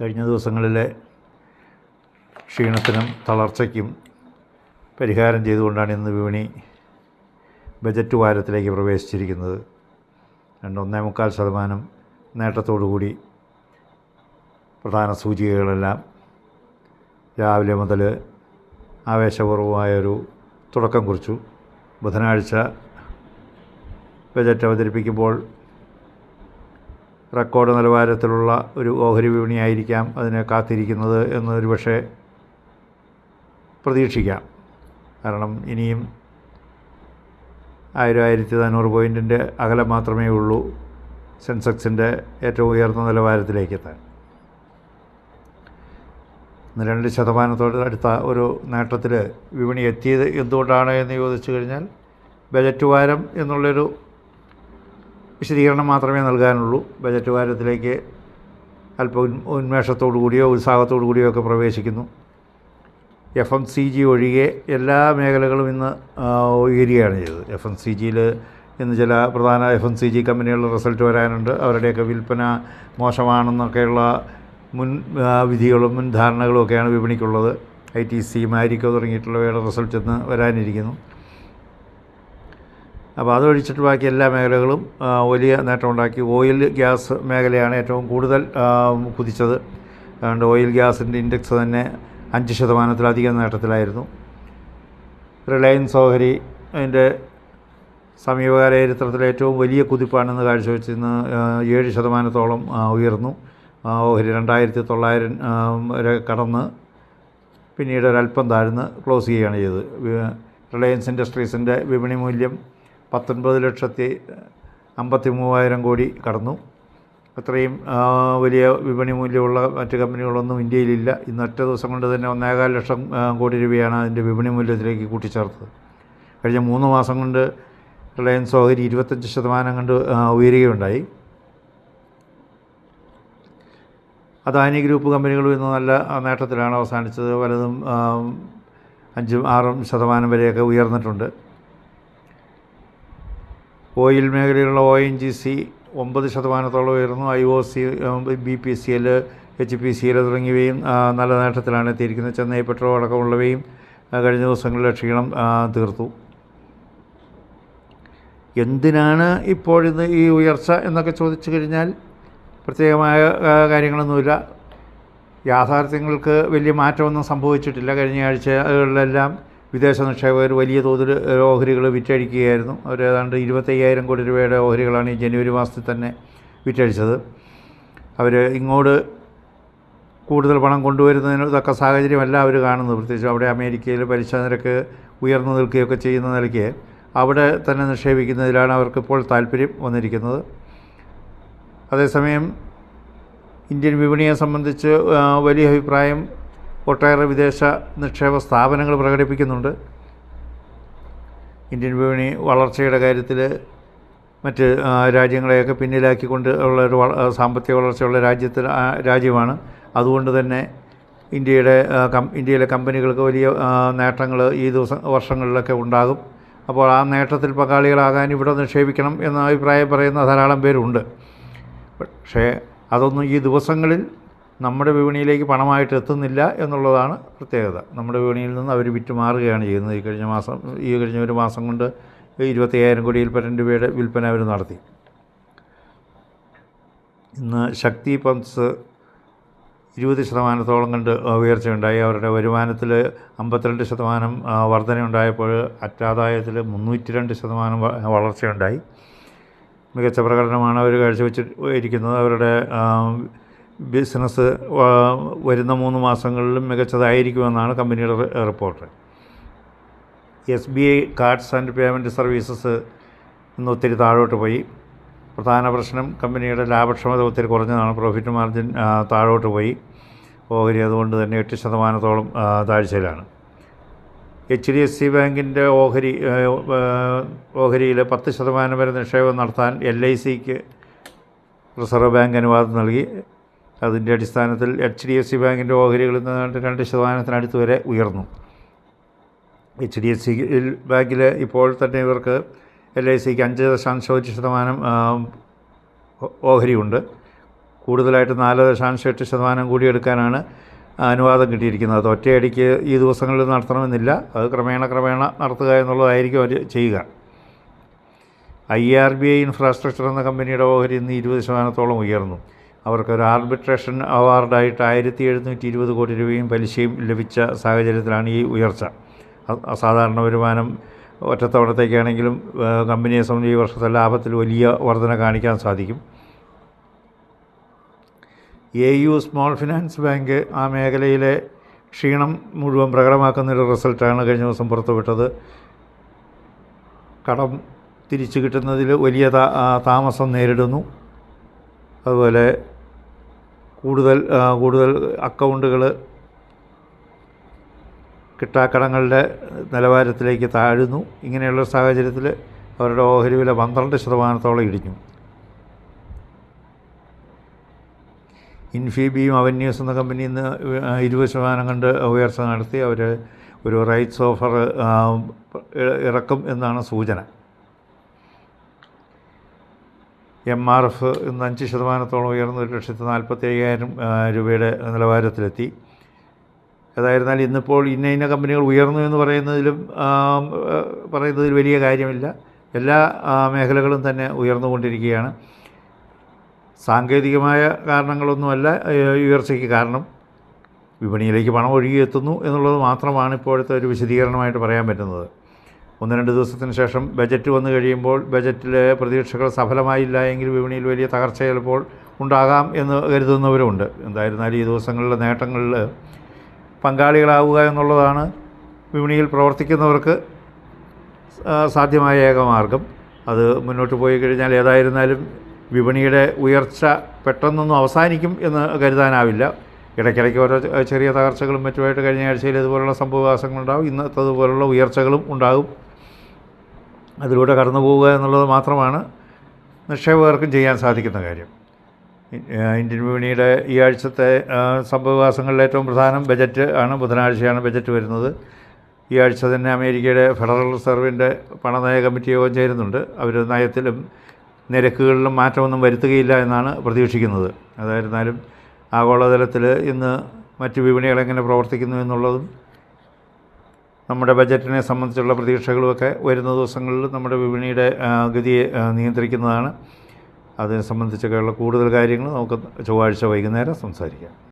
കഴിഞ്ഞ ദിവസങ്ങളിലെ ക്ഷീണത്തിനും തളർച്ചയ്ക്കും പരിഹാരം ചെയ്തുകൊണ്ടാണ് ഇന്ന് വിപണി ബജറ്റ് വാരത്തിലേക്ക് പ്രവേശിച്ചിരിക്കുന്നത്. രണ്ട് ഒന്നേ മുക്കാൽ ശതമാനം നേട്ടത്തോടുകൂടി പ്രധാന സൂചികകളെല്ലാം രാവിലെ മുതൽ ആവേശപൂർവമായൊരു തുടക്കം കുറിച്ചു. ബുധനാഴ്ച ബജറ്റ് അവതരിപ്പിക്കുമ്പോൾ റെക്കോർഡ് നിലവാരത്തിലുള്ള ഒരു ഓഹരി വിപണിയായിരിക്കാം അതിനെ കാത്തിരിക്കുന്നത് എന്നൊരു പക്ഷേ പ്രതീക്ഷിക്കാം. കാരണം ഇനിയും ആയിരം ആയിരത്തി നാനൂറ് പോയിന്റിന്റെ അകലം മാത്രമേ ഉള്ളൂ സെൻസെക്സിന്റെ ഏറ്റവും ഉയർന്ന നിലവാരത്തിലേക്ക് എത്താൻ രണ്ട് ശതമാനത്തോട് അടുത്ത ഒരു നേട്ടത്തിൽ വിപണി എത്തിയത് എന്തുകൊണ്ടാണ് എന്ന് ചോദിച്ചു കഴിഞ്ഞാൽ ബജറ്റ് വാരം എന്നുള്ളൊരു വിശദീകരണം മാത്രമേ നൽകാനുള്ളൂ. ബജറ്റ് വാരത്തിലേക്ക് അല്പം ഉന്മേഷത്തോടു കൂടിയോ ഉത്സാഹത്തോടു കൂടിയോ ഒക്കെ പ്രവേശിക്കുന്നു. എഫ് എം സി ജി ഒഴികെ എല്ലാ മേഖലകളും ഇന്ന് ഉയരുകയാണ് ചെയ്തത്. എഫ് എം സി ജിയിൽ ഇന്ന് ചില പ്രധാന എഫ് എം സി ജി കമ്പനികളുടെ റിസൾട്ട് വരാനുണ്ട്. അവരുടെയൊക്കെ വിൽപ്പന മോശമാണെന്നൊക്കെയുള്ള മുൻ വിധികളും മുൻ ധാരണകളും ഒക്കെയാണ് വിപണിക്കുള്ളത്. ഐ ടി സി മാരിക്കോ തുടങ്ങിയിട്ടുള്ളവയുടെ റിസൾട്ട് ഇന്ന് വരാനിരിക്കുന്നു. അപ്പോൾ അതൊഴിച്ചിട്ട് ബാക്കി എല്ലാ മേഖലകളും വലിയ നേട്ടമുണ്ടാക്കി. ഓയിൽ ഗ്യാസ് മേഖലയാണ് ഏറ്റവും കൂടുതൽ കുതിച്ചത്. അതുകൊണ്ട് ഓയിൽ ഗ്യാസിന്റെ ഇൻഡെക്സ് തന്നെ അഞ്ച് ശതമാനത്തിലധികം നേട്ടത്തിലായിരുന്നു. റിലയൻസ് ഓഹരി അതിന്റെ സമീപകാല ചരിത്രത്തിലെ ഏറ്റവും വലിയ കുതിപ്പാണെന്ന് കാഴ്ചവെച്ച് ഇന്ന് ഏഴ് ശതമാനത്തോളം ഉയർന്നു. ഓഹരി രണ്ടായിരത്തി തൊള്ളായിരം വരെ കടന്ന് പിന്നീട് ഒരല്പം താഴ്ന്ന് ക്ലോസ് ചെയ്യുകയാണ് ചെയ്തത്. റിലയൻസ് ഇൻഡസ്ട്രീസിന്റെ വിപണി മൂല്യം പത്തൊൻപത് ലക്ഷത്തി അമ്പത്തി മൂവായിരം കോടി കടന്നു. അത്രയും വലിയ വിപണി മൂല്യമുള്ള മറ്റ് കമ്പനികളൊന്നും ഇന്ത്യയിലില്ല. ഇന്ന് ഒറ്റ ദിവസം കൊണ്ട് തന്നെ ഒന്നേകാൽ ലക്ഷം കോടി രൂപയാണ് അതിന്റെ വിപണി മൂല്യത്തിലേക്ക് കൂട്ടിച്ചേർത്തത്. കഴിഞ്ഞ മൂന്ന് മാസം കൊണ്ട് റിലയൻസ് ഓഹരി ഇരുപത്തഞ്ച് ശതമാനം കണ്ട് ഉയരുകയുണ്ടായി. അദാനി ഗ്രൂപ്പ് കമ്പനികളും ഇന്ന് നല്ല നേട്ടത്തിലാണ് അവസാനിച്ചത്. പലതും അഞ്ചും ആറും ശതമാനം വരെയൊക്കെ ഉയർന്നിട്ടുണ്ട്. ഓയിൽ മേഖലയിലുള്ള ഒ എൻ ജി സി ഒമ്പത് ശതമാനത്തോളം ഉയർന്നു. I O C B P C L H P C L തുടങ്ങിയവയും നല്ല നേട്ടത്തിലാണ് എത്തിയിരിക്കുന്നത്. ചെന്നൈ പെട്രോൾ അടക്കമുള്ളവയും കഴിഞ്ഞ ദിവസങ്ങളിൽ ക്ഷീണം തീർത്തു. എന്തിനാണ് ഇപ്പോഴിന്ന് ഈ ഉയർച്ച എന്നൊക്കെ ചോദിച്ചു കഴിഞ്ഞാൽ പ്രത്യേകമായ കാര്യങ്ങളൊന്നുമില്ല. യാഥാർത്ഥ്യങ്ങൾക്ക് വലിയ മാറ്റമൊന്നും സംഭവിച്ചിട്ടില്ല. കഴിഞ്ഞ ആഴ്ചകളിലെല്ലാം വിദേശ നിക്ഷേപകർ വലിയ തോതിൽ ഓഹരികൾ വിറ്റഴിക്കുകയായിരുന്നു. അവർ ഏതാണ്ട് ഇരുപത്തയ്യായിരം കോടി രൂപയുടെ ഓഹരികളാണ് ഈ ജനുവരി മാസത്തിൽ തന്നെ വിറ്റഴിച്ചത്. അവർ ഇങ്ങോട്ട് കൂടുതൽ പണം കൊണ്ടുവരുന്നതിന് തക്ക സാഹചര്യമല്ല അവർ കാണുന്നത്. പ്രത്യേകിച്ച് അവിടെ അമേരിക്കയിൽ പലിശ നിരക്ക് ഉയർന്നു നിൽക്കുകയൊക്കെ ചെയ്യുന്ന നിലയ്ക്ക് അവിടെ തന്നെ നിക്ഷേപിക്കുന്നതിലാണ് അവർക്കിപ്പോൾ താല്പര്യം വന്നിരിക്കുന്നത്. അതേസമയം ഇന്ത്യൻ വിപണിയെ സംബന്ധിച്ച് വലിയ അഭിപ്രായം ഒട്ടേറെ വിദേശ നിക്ഷേപ സ്ഥാപനങ്ങൾ പ്രകടിപ്പിക്കുന്നുണ്ട്. ഇന്ത്യൻ വിപണി വളർച്ചയുടെ കാര്യത്തിൽ മറ്റ് രാജ്യങ്ങളെയൊക്കെ പിന്നിലാക്കിക്കൊണ്ട് ഉള്ള ഒരു സാമ്പത്തിക വളർച്ചയുള്ള രാജ്യത്തിൽ രാജ്യമാണ്. അതുകൊണ്ട് തന്നെ ഇന്ത്യയുടെ ഇന്ത്യയിലെ കമ്പനികൾക്ക് വലിയ നേട്ടങ്ങൾ ഈ ദിവസം വർഷങ്ങളിലൊക്കെ ഉണ്ടാകും. അപ്പോൾ ആ നേട്ടത്തിൽ പങ്കാളികളാകാൻ ഇവിടെ നിക്ഷേപിക്കണം എന്ന അഭിപ്രായം പറയുന്ന ധാരാളം പേരുണ്ട്. പക്ഷേ അതൊന്നും ഈ ദിവസങ്ങളിൽ നമ്മുടെ വിപണിയിലേക്ക് പണമായിട്ട് എത്തുന്നില്ല എന്നുള്ളതാണ് പ്രത്യേകത. നമ്മുടെ വിപണിയിൽ നിന്ന് അവർ വിറ്റ് മാറുകയാണ് ചെയ്യുന്നത്. ഈ കഴിഞ്ഞ മാസം ഈ കഴിഞ്ഞ ഒരു മാസം കൊണ്ട് ഇരുപത്തയ്യായിരം കോടിയിൽ പരം രൂപയുടെ വിൽപ്പന അവർ നടത്തി. ഇന്ന് ശക്തി പമ്പ്സ് ഇരുപത് ശതമാനത്തോളം കണ്ട് ഉയർച്ചയുണ്ടായി. അവരുടെ വരുമാനത്തിൽ അമ്പത്തിരണ്ട് ശതമാനം വർധനയുണ്ടായപ്പോൾ അറ്റാദായത്തിൽ മുന്നൂറ്റി രണ്ട് ശതമാനം വളർച്ചയുണ്ടായി. മികച്ച പ്രകടനമാണ് അവർ കാഴ്ചവെച്ച് ഇരിക്കുന്നത്. അവരുടെ ബിസിനസ് വരുന്ന മൂന്ന് മാസങ്ങളിലും മികച്ചതായിരിക്കുമെന്നാണ് കമ്പനിയുടെ report. S B I cards and payment services ഇന്ന് ഒത്തിരി താഴോട്ട് പോയി. പ്രധാന പ്രശ്നം കമ്പനിയുടെ ലാഭക്ഷമത ഒത്തിരി കുറഞ്ഞതാണ്. പ്രോഫിറ്റ് മാർജിൻ താഴോട്ട് പോയി. ഓഹരി അതുകൊണ്ട് തന്നെ എട്ട് ശതമാനത്തോളം താഴ്ചയിലാണ്. എച്ച് ഡി എഫ് സി ബാങ്കിന്റെ ഓഹരി ഓഹരിയിൽ പത്ത് ശതമാനം വരെ നിക്ഷേപം നടത്താൻ എൽ ഐ സിക്ക് റിസർവ് ബാങ്ക് അനുവാദം നൽകി. അതിന്റെ അടിസ്ഥാനത്തിൽ എച്ച് ഡി എഫ് സി ബാങ്കിന്റെ ഓഹരികളിൽ നിന്ന് രണ്ട് ശതമാനത്തിനടുത്ത് വരെ ഉയർന്നു. എച്ച് ഡി എഫ് സി ബാങ്കിൽ ഇപ്പോൾ തന്നെ ഇവർക്ക് എൽ ഐ സിക്ക് അഞ്ച് ദശാംശം ഒരു ശതമാനം ഓഹരിയുണ്ട്. കൂടുതലായിട്ട് നാല് ദശാംശം എട്ട് ശതമാനം കൂടി എടുക്കാനാണ് അനുവാദം കിട്ടിയിരിക്കുന്നത്. അത് ഒറ്റയടിക്ക് ഈ ദിവസങ്ങളിൽ നടത്തണമെന്നില്ല. അത് ക്രമേണ ക്രമേണ നടത്തുക എന്നുള്ളതായിരിക്കും അവർ ചെയ്യുക. I R B I infrastructure എന്ന കമ്പനിയുടെ ഓഹരി ഇന്ന് ഇരുപത് ശതമാനത്തോളം ഉയർന്നു. അവർക്ക് ഒരു ആർബിട്രേഷൻ അവാർഡായിട്ട് ആയിരത്തി എഴുന്നൂറ്റി ഇരുപത് കോടി രൂപയും പലിശയും ലഭിച്ച സാഹചര്യത്തിലാണ് ഈ ഉയർച്ച. അസാധാരണ വരുമാനം ഒറ്റത്തവണത്തേക്കാണെങ്കിലും കമ്പനിയെ സംബന്ധിച്ച് ഈ വർഷത്തെ ലാഭത്തിൽ വലിയ വർധന കാണിക്കാൻ സാധിക്കും. A U small finance bank ആ മേഖലയിലെ ക്ഷീണം മുഴുവൻ പ്രകടമാക്കുന്നൊരു റിസൾട്ടാണ് കഴിഞ്ഞ ദിവസം പുറത്തുവിട്ടത്. കടം തിരിച്ചു കിട്ടുന്നതിൽ വലിയ താമസം നേരിടുന്നു. അതുപോലെ കൂടുതൽ കൂടുതൽ അക്കൗണ്ടുകൾ കിട്ടാക്കടങ്ങളുടെ നിലവാരത്തിലേക്ക് താഴുന്നു. ഇങ്ങനെയുള്ള സാഹചര്യത്തിൽ അവരുടെ ഓഹരി വില പന്ത്രണ്ട് ശതമാനത്തോളം ഇടിഞ്ഞു. ഇൻഫിബിയും അവന്യൂസ് എന്ന കമ്പനി ഇന്ന് ഇരുപത് ശതമാനം കണ്ട് ഉയർച്ച നടത്തി. അവർ ഒരു റൈറ്റ്സ് ഓഫർ ഇറക്കും എന്നാണ് സൂചന. എം ആർ എഫ് ഇന്ന് അഞ്ച് ശതമാനത്തോളം ഉയർന്ന് ഒരു ലക്ഷത്തി നാൽപ്പത്തി അയ്യായിരം രൂപയുടെ നിലവാരത്തിലെത്തി. ഏതായിരുന്നാലും ഇന്നിപ്പോൾ ഇന്ന ഇന്ന കമ്പനികൾ ഉയർന്നു എന്ന് പറയുന്നതിലും പറയുന്നതിൽ വലിയ കാര്യമില്ല. എല്ലാ മേഖലകളും തന്നെ ഉയർന്നുകൊണ്ടിരിക്കുകയാണ്. സാങ്കേതികമായ കാരണങ്ങളൊന്നുമല്ല ഉയർച്ചയ്ക്ക് കാരണം. വിപണിയിലേക്ക് പണം ഒഴുകിയെത്തുന്നു എന്നുള്ളത് മാത്രമാണ് ഇപ്പോഴത്തെ ഒരു വിശദീകരണമായിട്ട് പറയാൻ പറ്റുന്നത്. ഒന്ന് രണ്ട് ദിവസത്തിന് ശേഷം ബജറ്റ് വന്നു കഴിയുമ്പോൾ ബജറ്റിലെ പ്രതീക്ഷകൾ സഫലമായില്ല എങ്കിൽ വിപണിയിൽ വലിയ തകർച്ച ചിലപ്പോൾ ഉണ്ടാകാം എന്ന് കരുതുന്നവരുമുണ്ട്. എന്തായിരുന്നാലും ഈ ദിവസങ്ങളിലെ നേട്ടങ്ങളിൽ പങ്കാളികളാവുക എന്നുള്ളതാണ് വിപണിയിൽ പ്രവർത്തിക്കുന്നവർക്ക് സാധ്യമായ ഏക മാർഗം. അത് മുന്നോട്ട് പോയി കഴിഞ്ഞാൽ ഏതായിരുന്നാലും വിപണിയുടെ ഉയർച്ച പെട്ടെന്നൊന്നും അവസാനിക്കും എന്ന് കരുതാനാവില്ല. ഇടയ്ക്കിടയ്ക്ക് ഓരോ ചെറിയ തകർച്ചകളും മറ്റുമായിട്ട് കഴിഞ്ഞ ആഴ്ചയിൽ ഇതുപോലുള്ള സംഭവവികാസങ്ങളുണ്ടാവും ഇന്നത്തതുപോലുള്ള ഉയർച്ചകളും ഉണ്ടാകും. അതിലൂടെ കടന്നു പോവുക എന്നുള്ളത് മാത്രമാണ് നിക്ഷേപകർക്കും ചെയ്യാൻ സാധിക്കുന്ന കാര്യം. ഇന്ത്യൻ വിപണിയുടെ ഈ ആഴ്ചത്തെ സംഭവവികാസങ്ങളിൽ ഏറ്റവും പ്രധാനം ബജറ്റ് ആണ് ബുധനാഴ്ചയാണ് ബജറ്റ് വരുന്നത്. ഈ ആഴ്ച തന്നെ അമേരിക്കയുടെ ഫെഡറൽ റിസർവിന്റെ പണനയ കമ്മിറ്റി യോഗം ചേരുന്നുണ്ട്. അവർ നയത്തിലും നിരക്കുകളിലും മാറ്റമൊന്നും വരുത്തുകയില്ല എന്നാണ് പ്രതീക്ഷിക്കുന്നത്. അതായിരുന്നാലും ആഗോളതലത്തിൽ ഇന്ന് മറ്റ് വിപണികൾ എങ്ങനെ പ്രവർത്തിക്കുന്നു എന്നുള്ളതും നമ്മുടെ ബജറ്റിനെ സംബന്ധിച്ചുള്ള പ്രതീക്ഷകളുമൊക്കെ വരുന്ന ദിവസങ്ങളിൽ നമ്മുടെ വിപണിയുടെ ഗതിയെ നിയന്ത്രിക്കുന്നതാണ്. അതിനെ സംബന്ധിച്ചൊക്കെയുള്ള കൂടുതൽ കാര്യങ്ങൾ നമുക്ക് ചൊവ്വാഴ്ച വൈകുന്നേരം സംസാരിക്കാം.